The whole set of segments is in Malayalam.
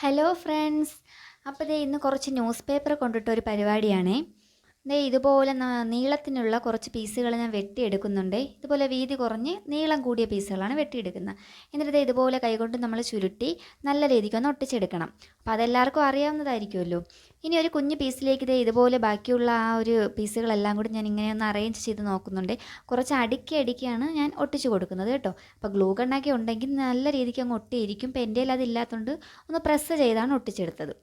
ഹലോ ഫ്രണ്ട്സ് അപ്പോൾ ഇന്ന് കുറച്ച് ന്യൂസ് പേപ്പർ കൊണ്ടിട്ടൊരു പരിപാടിയാണേ. ദേ ഇതുപോലെ നീളത്തിനുള്ള കുറച്ച് പീസുകൾ ഞാൻ വെട്ടിയെടുക്കുന്നുണ്ട്. ഇതുപോലെ വീതി കുറഞ്ഞ് നീളം കൂടിയ പീസുകളാണ് വെട്ടിയെടുക്കുന്നത്. എന്നിട്ട് ദേ ഇതുപോലെ കൈകൊണ്ട് നമ്മൾ ചുരുട്ടി നല്ല രീതിക്ക് ഒന്ന് ഒട്ടിച്ചെടുക്കണം. അപ്പോൾ അതെല്ലാവർക്കും അറിയാവുന്നതായിരിക്കുമല്ലോ. ഇനി ഒരു കുഞ്ഞു പീസിലേക്ക് ദേ ഇതുപോലെ ബാക്കിയുള്ള ആ ഒരു പീസുകളെല്ലാം കൂടി ഞാൻ ഇങ്ങനെ ഒന്ന് അറേഞ്ച് ചെയ്ത് നോക്കുന്നുണ്ട്. കുറച്ച് അടുക്കി അടുക്കിയാണ് ഞാൻ ഒട്ടിച്ച് കൊടുക്കുന്നത് കേട്ടോ. അപ്പോൾ ഗ്ലൂ കണ്ണാക്കി ഉണ്ടെങ്കിൽ നല്ല രീതിക്ക് അങ്ങ് ഒട്ടിയിരിക്കും. ഇപ്പോൾ എന്റെ അതില്ലാത്തതുകൊണ്ട് ഒന്ന് പ്രസ് ചെയ്താണ് ഒട്ടിച്ചെടുത്തത്.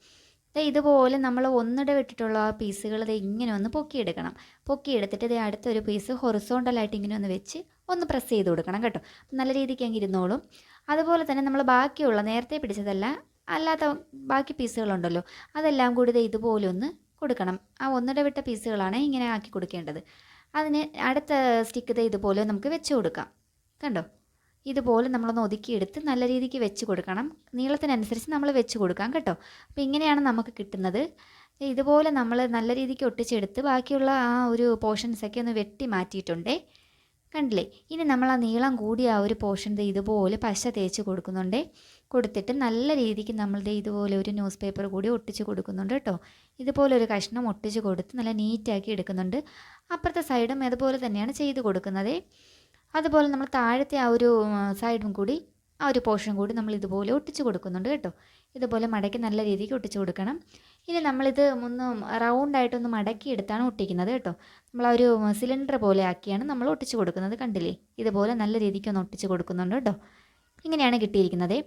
ഇതുപോലെ നമ്മൾ ഒന്നിട വിട്ടിട്ടുള്ള ആ പീസുകൾ ഇത് ഇങ്ങനെ ഒന്ന് പൊക്കിയെടുക്കണം. പൊക്കിയെടുത്തിട്ട് ദേ അടുത്തൊരു പീസ് ഹൊറിസോണ്ടലായിട്ട് ഇങ്ങനെ ഒന്ന് വെച്ച് ഒന്ന് പ്രസ് ചെയ്ത് കൊടുക്കണം കേട്ടോ. നല്ല രീതിക്ക് അങ്ങ് ഇരുന്നോളും. അതുപോലെ തന്നെ നമ്മൾ ബാക്കിയുള്ള നേരത്തെ പിടിച്ചതല്ല അല്ലാത്ത ബാക്കി പീസുകളുണ്ടല്ലോ അതെല്ലാം കൂടി ഇത് ഇതുപോലെ ഒന്ന് കൊടുക്കണം. ആ ഒന്നിട വിട്ട പീസുകളാണ് ഇങ്ങനെ ആക്കി കൊടുക്കേണ്ടത്. അതിന് അടുത്ത സ്റ്റിക്ക് ഇതുപോലെ നമുക്ക് വെച്ച് കൊടുക്കാം. കണ്ടോ? ഇതുപോലെ നമ്മളൊന്ന് ഒതുക്കിയെടുത്ത് നല്ല രീതിക്ക് വെച്ച് കൊടുക്കണം. നീളത്തിനനുസരിച്ച് നമ്മൾ വെച്ച് കൊടുക്കാം കേട്ടോ. അപ്പോൾ ഇങ്ങനെയാണ് നമുക്ക് കിട്ടുന്നത്. ഇതുപോലെ നമ്മൾ നല്ല രീതിക്ക് ഒട്ടിച്ചെടുത്ത് ബാക്കിയുള്ള ആ ഒരു പോർഷൻസൊക്കെ ഒന്ന് വെട്ടി മാറ്റിയിട്ടുണ്ടേ. കണ്ടില്ലേ? ഇനി നമ്മൾ ആ നീളം കൂടിയ ആ ഒരു പോർഷൻ ഇതുപോലെ പശ തേച്ച് കൊടുക്കുന്നുണ്ടേ. കൊടുത്തിട്ട് നല്ല രീതിക്ക് നമ്മളുടെ ഇതുപോലെ ഒരു ന്യൂസ് പേപ്പർ കൂടി ഒട്ടിച്ച് കൊടുക്കുന്നുണ്ട് കേട്ടോ. ഇതുപോലെ ഒരു കഷ്ണം ഒട്ടിച്ച് കൊടുത്ത് നല്ല നീറ്റാക്കി എടുക്കുന്നുണ്ട്. അപ്പുറത്തെ സൈഡും അതുപോലെ തന്നെയാണ് ചെയ്ത് കൊടുക്കുന്നത്. അതുപോലെ നമ്മൾ താഴത്തെ ആ ഒരു സൈഡും കൂടി ആ ഒരു പോർഷൻ കൂടി നമ്മൾ ഇതുപോലെ ഒട്ടിച്ച് കൊടുക്കുന്നുണ്ട് കേട്ടോ. ഇതുപോലെ മടക്കി നല്ല രീതിക്ക് ഒട്ടിച്ച് കൊടുക്കണം. ഇനി നമ്മളിത് ഒന്ന് റൗണ്ടായിട്ടൊന്ന് മടക്കി എടുത്താണ് ഒട്ടിക്കുന്നത് കേട്ടോ. നമ്മൾ ആ ഒരു സിലിണ്ടർ പോലെ ആക്കിയാണ് നമ്മൾ ഒട്ടിച്ച് കൊടുക്കുന്നത് കണ്ടില്ലേ? ഇതുപോലെ നല്ല രീതിക്ക് ഒന്ന് ഒട്ടിച്ച് കൊടുക്കുന്നുണ്ട് കേട്ടോ. ഇങ്ങനെയാണ് കിട്ടിയിരിക്കുന്നത്.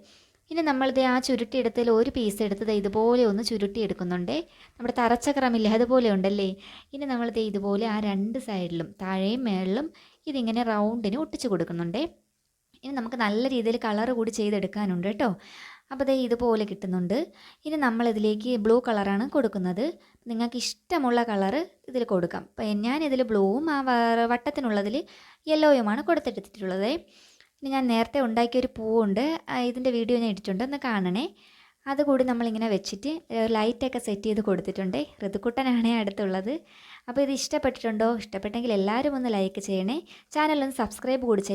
ഇനി നമ്മളിത് ആ ചുരുട്ടിയെടുത്തതിൽ ഒരു പീസ് എടുത്തത് ഇതുപോലെ ഒന്ന് ചുരുട്ടി എടുക്കുന്നുണ്ടേ. നമ്മുടെ തറച്ചക്രമില്ലേ? അതുപോലെ ഉണ്ടല്ലേ? ഇനി നമ്മളിത് ഇതുപോലെ ആ രണ്ട് സൈഡിലും താഴെയും മേളിലും ഇതിങ്ങനെ റൗണ്ടിന് ഒട്ടിച്ച് കൊടുക്കുന്നുണ്ടേ. ഇനി നമുക്ക് നല്ല രീതിയിൽ കളർ കൂടി ചെയ്തെടുക്കാനുണ്ട് കേട്ടോ. അപ്പോൾ ദേ ഇതുപോലെ കിട്ടുന്നുണ്ട്. ഇനി നമ്മളിതിലേക്ക് ബ്ലൂ കളറാണ് കൊടുക്കുന്നത്. നിങ്ങൾക്ക് ഇഷ്ടമുള്ള കളറ് ഇതിൽ കൊടുക്കാം. അപ്പം ഞാനിതിൽ ബ്ലൂവും ആ വട്ടത്തിനുള്ളതിൽ യെല്ലോയുമാണ് കൊടുത്തെടുത്തിട്ടുള്ളത്. ഇനി ഞാൻ നേരത്തെ ഉണ്ടാക്കിയ ഒരു പൂവുണ്ട്. ഇതിന്റെ വീഡിയോ ഞാൻ ഇട്ടിട്ടുണ്ട്. ഒന്ന് കാണണേ. അതുകൂടി നമ്മളിങ്ങനെ വെച്ചിട്ട് ലൈറ്റൊക്കെ സെറ്റ് ചെയ്ത് കൊടുത്തിട്ടുണ്ട്. ഋതുക്കുട്ടനാണേ അടുത്തുള്ളത്. അപ്പോൾ ഇത് ഇഷ്ടപ്പെട്ടിട്ടുണ്ടോ? ഇഷ്ടപ്പെട്ടെങ്കിൽ എല്ലാവരും ഒന്ന് ലൈക്ക് ചെയ്യണേ. ചാനലൊന്ന് സബ്സ്ക്രൈബ് കൂടി ചെയ്യണേ